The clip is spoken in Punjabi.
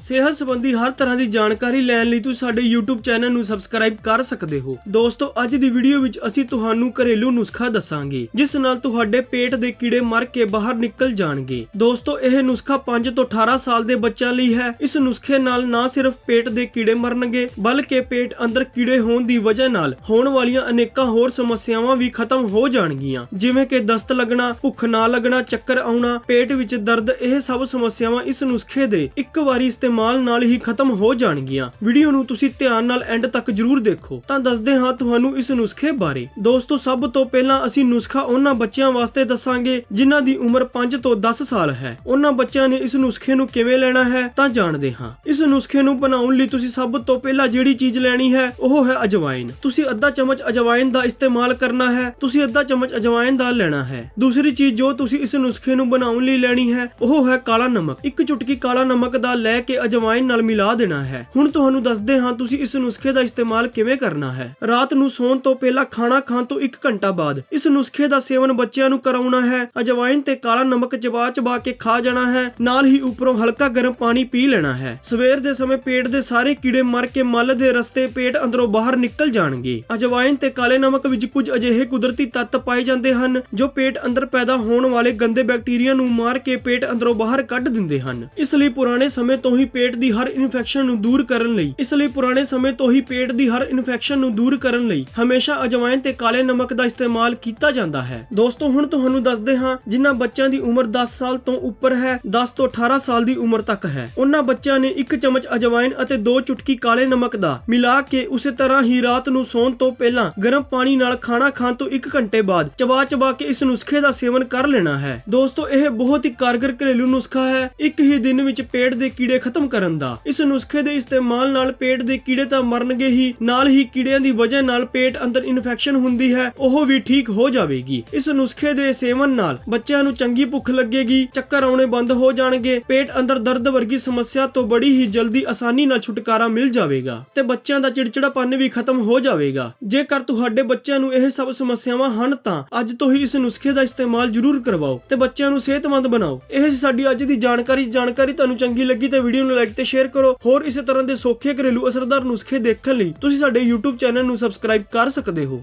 ਸਿਹਤ ਸੰਬੰਧੀ ਹਰ ਤਰ੍ਹਾਂ ਦੀ ਜਾਣਕਾਰੀ ਲੈਣ ਲਈ ਤੁਸੀਂ ਸਾਡੇ YouTube ਚੈਨਲ ਨੂੰ ਸਬਸਕ੍ਰਾਈਬ ਕਰ ਸਕਦੇ ਹੋ। ਦੋਸਤੋ, ਅੱਜ ਦੀ ਵੀਡੀਓ ਵਿੱਚ ਅਸੀਂ ਤੁਹਾਨੂੰ ਘਰੇਲੂ ਨੁਸਖਾ ਦੱਸਾਂਗੇ, ਜਿਸ ਨਾਲ ਤੁਹਾਡੇ ਪੇਟ ਦੇ ਕੀੜੇ ਮਰ ਕੇ ਬਾਹਰ ਨਿਕਲ ਜਾਣਗੇ। ਦੋਸਤੋ, ਇਹ ਨੁਸਖਾ 5 ਤੋਂ 18 ਸਾਲ ਦੇ ਬੱਚਿਆਂ ਲਈ ਹੈ। ਇਸ ਨੁਸਖੇ ਨਾਲ ਨਾ ਸਿਰਫ ਪੇਟ ਦੇ ਕੀੜੇ ਮਰਨਗੇ, ਬਲਕਿ ਪੇਟ ਅੰਦਰ ਕੀੜੇ ਹੋਣ ਦੀ ਵਜ੍ਹਾ ਨਾਲ ਹੋਣ ਵਾਲੀਆਂ ਅਨੇਕਾਂ ਹੋਰ ਸਮੱਸਿਆਵਾਂ ਵੀ ਖਤਮ ਹੋ ਜਾਣਗੀਆਂ। ਜਿਵੇਂ ਕਿ ਦਸਤ ਲੱਗਣਾ, ਭੁੱਖ ਨਾ ਲੱਗਣਾ, ਚੱਕਰ ਆਉਣਾ, ਪੇਟ ਵਿੱਚ ਦਰਦ, ਇਹ ਸਭ ਸਮੱਸਿਆਵਾਂ ਇਸ ਨੁਸਖੇ ਦੇ ਇੱਕ ਵਾਰੀ ਇਸਤੇਮਾਲ ਨਾਲ ਹੀ ਖਤਮ ਹੋ ਜਾਣਗੀਆਂ। ਵੀਡੀਓ ਨੂੰ ਤੁਸੀਂ ਧਿਆਨ ਨਾਲ ਐਂਡ ਤੱਕ ਜਰੂਰ ਦੇਖੋ। ਤਾਂ ਦੱਸਦੇ ਹਾਂ ਤੁਹਾਨੂੰ ਇਸ ਨੁਸਖੇ ਬਾਰੇ। ਦੋਸਤੋ, ਸਭ ਤੋਂ ਪਹਿਲਾਂ ਅਸੀਂ ਨੁਸਖਾ ਉਹਨਾਂ ਬੱਚਿਆਂ ਵਾਸਤੇ ਦੱਸਾਂਗੇ ਜਿਨ੍ਹਾਂ ਦੀ ਉਮਰ 5 ਤੋਂ 10 ਸਾਲ ਹੈ। ਉਹਨਾਂ ਬੱਚਿਆਂ ਨੇ ਇਸ ਨੁਸਖੇ ਨੂੰ ਕਿਵੇਂ ਲੈਣਾ ਹੈ ਤਾਂ ਜਾਣਦੇ ਹਾਂ। ਇਸ ਨੁਸਖੇ ਨੂੰ ਬਣਾਉਣ ਲਈ ਤੁਸੀਂ ਸਭ ਤੋਂ ਪਹਿਲਾਂ ਜਿਹੜੀ ਚੀਜ਼ ਲੈਣੀ ਹੈ, ਉਹ ਹੈ ਅਜਵਾਇਨ। ਤੁਸੀਂ ਅੱਧਾ ਚਮਚ ਅਜਵਾਇਨ ਦਾ ਇਸਤੇਮਾਲ ਕਰਨਾ ਹੈ, ਤੁਸੀਂ ਅੱਧਾ ਚਮਚ ਅਜਵਾਇਨ ਦਾ ਲੈਣਾ ਹੈ। ਦੂਸਰੀ ਚੀਜ਼ ਜੋ ਤੁਸੀਂ ਇਸ ਨੁਸਖੇ ਨੂੰ ਬਣਾਉਣ ਲਈ ਲੈਣੀ ਹੈ, ਉਹ ਹੈ ਕਾਲਾ ਨਮਕ। ਇੱਕ ਚੁਟਕੀ ਕਾਲਾ ਨਮਕ ਦਾ ਲੈ ਕੇ ਅਜਵਾਇਨ ਨਾਲ ਮਿਲਾ ਦੇਣਾ ਹੈ। ਹੁਣ ਤੁਹਾਨੂੰ ਦੱਸਦੇ ਹਾਂ ਤੁਸੀਂ ਇਸ ਨੁਸਖੇ ਦਾ ਇਸਤੇਮਾਲ ਕਿਵੇਂ ਕਰਨਾ ਹੈ। ਰਾਤ ਨੂੰ ਸੌਣ ਤੋਂ ਪਹਿਲਾਂ ਖਾਣਾ ਖਾਣ ਤੋਂ 1 ਘੰਟਾ ਬਾਅਦ ਇਸ ਨੁਸਖੇ ਦਾ ਸੇਵਨ ਬੱਚਿਆਂ ਨੂੰ ਕਰਾਉਣਾ ਹੈ। ਅਜਵਾਇਨ ਤੇ ਕਾਲਾ ਨਮਕ ਚਬਾ ਚਬਾ ਕੇ ਖਾ ਜਾਣਾ ਹੈ। ਨਾਲ ਹੀ ਉੱਪਰੋਂ ਹਲਕਾ ਗਰਮ ਪਾਣੀ ਪੀ ਲੈਣਾ ਹੈ। ਸਵੇਰ ਦੇ ਸਮੇਂ ਪੇਟ ਦੇ ਸਾਰੇ ਕੀੜੇ ਮਰ ਕੇ ਮਲ ਦੇ ਰਸਤੇ ਪੇਟ ਅੰਦਰੋਂ ਬਾਹਰ ਨਿਕਲ ਜਾਣਗੇ। ਅਜਵਾਇਨ ਤੇ ਕਾਲੇ ਨਮਕ ਵਿੱਚ ਕੁਝ ਅਜਿਹੇ ਕੁਦਰਤੀ ਤੱਤ ਪਾਏ ਜਾਂਦੇ ਹਨ, ਜੋ ਪੇਟ ਅੰਦਰ ਪੈਦਾ ਹੋਣ ਵਾਲੇ ਗੰਦੇ ਬੈਕਟੀਰੀਆ ਨੂੰ ਮਾਰ ਕੇ ਪੇਟ ਅੰਦਰੋਂ ਬਾਹਰ ਕੱਢ ਦਿੰਦੇ ਹਨ। ਇਸ ਲਈ ਪੁਰਾਣੇ ਸਮੇਂ ਤੋਂ ਹੀ ਪੇਟ ਦੀ ਹਰ ਇਨਫੈਕਸ਼ਨ ਨੂੰ ਦੂਰ ਕਰਨ ਲਈ, ਇਸ ਲਈ ਪੁਰਾਣੇ ਸਮੇਂ ਤੋਂ ਹੀ ਪੇਟ ਦੀ ਹਰ ਇਨਫੈਕਸ਼ਨ ਨੂੰ ਦੂਰ ਕਰਨ ਲਈ ਹਮੇਸ਼ਾ ਅਜਵਾਇਨ ਤੇ ਕਾਲੇ ਨਮਕ ਦਾ ਇਸਤੇਮਾਲ ਕੀਤਾ ਜਾਂਦਾ ਹੈ। ਦੋਸਤੋ, ਹੁਣ ਤੁਹਾਨੂੰ ਦੱਸਦੇ ਹਾਂ ਜਿਨ੍ਹਾਂ ਬੱਚਿਆਂ ਦੀ ਉਮਰ 10 ਸਾਲ ਤੋਂ ਉੱਪਰ ਹੈ 10 ਤੋਂ 18 ਸਾਲ ਦੀ ਉਮਰ ਤੱਕ ਹੈ। ਉਹਨਾਂ ਬੱਚਿਆਂ ਨੇ ਇੱਕ ਚਮਚ ਅਜਵਾਇਨ ਅਤੇ ਦੋ ਚੁਟਕੀ ਕਾਲੇ ਨਮਕ ਦਾ ਮਿਲਾ ਕੇ ਉਸੇ ਤਰ੍ਹਾਂ ਹੀ ਰਾਤ ਨੂੰ ਸੌਣ ਤੋਂ ਪਹਿਲਾਂ ਗਰਮ ਪਾਣੀ ਨਾਲ ਖਾਣਾ ਖਾਣ ਤੋਂ 1 ਘੰਟੇ ਬਾਅਦ ਚਬਾ ਚਬਾ ਕੇ ਇਸ ਨੁਸਖੇ ਦਾ ਸੇਵਨ ਕਰ ਲੈਣਾ ਹੈ। ਦੋਸਤੋ, ਇਹ ਬਹੁਤ ਹੀ ਕਾਰਗਰ ਘਰੇਲੂ ਨੁਸਖਾ ਹੈ। ਇੱਕ ਹੀ ਦਿਨ ਵਿੱਚ ਪੇਟ ਦੇ ਕੀੜੇ ਖਤਮ ਕਰਨ ਦਾ। ਇਸ ਨੁਸਖੇ ਦੇ ਇਸਤੇਮਾਲ ਨਾਲ ਪੇਟ ਦੇ ਕੀੜੇ ਤਾਂ ਮਰਨਗੇ ਹੀ, ਨਾਲ ਹੀ ਕੀੜਿਆਂ ਦੀ ਵਜ੍ਹਾ ਨਾਲ ਪੇਟ ਅੰਦਰ ਇਨਫੈਕਸ਼ਨ ਹੁੰਦੀ ਹੈ, ਉਹ ਵੀ ਠੀਕ ਹੋ ਜਾਵੇਗੀ। ਇਸ ਨੁਸਖੇ ਦੇ ਸੇਵਨ ਨਾਲ ਬੱਚਿਆਂ ਨੂੰ ਚੰਗੀ ਭੁੱਖ ਲੱਗੇਗੀ, ਚੱਕਰ ਆਉਣੇ ਬੰਦ ਹੋ ਜਾਣਗੇ, ਪੇਟ ਅੰਦਰ ਦਰਦ ਵਰਗੀ ਸਮੱਸਿਆ ਤੋਂ ਬੜੀ ਹੀ ਜਲਦੀ ਆਸਾਨੀ ਨਾਲ ਛੁਟਕਾਰਾ ਮਿਲ ਜਾਵੇਗਾ ਤੇ ਬੱਚਿਆਂ ਦਾ ਚਿੜਚਿੜਾਪਨ ਵੀ ਖਤਮ ਹੋ ਜਾਵੇਗਾ। ਜੇਕਰ ਤੁਹਾਡੇ ਬੱਚਿਆਂ ਨੂੰ ਇਹ ਸਭ ਸਮੱਸਿਆਵਾਂ ਹਨ ਤਾਂ ਅੱਜ ਤੋਂ ਹੀ ਇਸ ਨੁਸਖੇ ਦਾ ਇਸਤੇਮਾਲ ਜ਼ਰੂਰ ਕਰਵਾਓ ਤੇ ਬੱਚਿਆਂ ਨੂੰ ਸਿਹਤਮੰਦ ਬਣਾਓ। ਇਹ ਸਾਡੀ ਅੱਜ ਦੀ ਜਾਣਕਾਰੀ। ਜਾਣਕਾਰੀ ਤੁਹਾਨੂੰ ਚੰਗੀ ਲੱਗੀ ਤੇ ਵੀਡੀਓ ਨੂੰ ਲਾਈਕ ਤੇ ਸ਼ੇਅਰ ਕਰੋ। ਹੋਰ ਇਸੇ ਤਰ੍ਹਾਂ ਦੇ ਸੌਖੇ ਘਰੇਲੂ ਅਸਰਦਾਰ ਨੁਸਖੇ ਦੇਖਣ ਲਈ ਤੁਸੀਂ ਸਾਡੇ YouTube ਚੈਨਲ ਨੂੰ ਸਬਸਕ੍ਰਾਈਬ ਕਰ ਸਕਦੇ ਹੋ।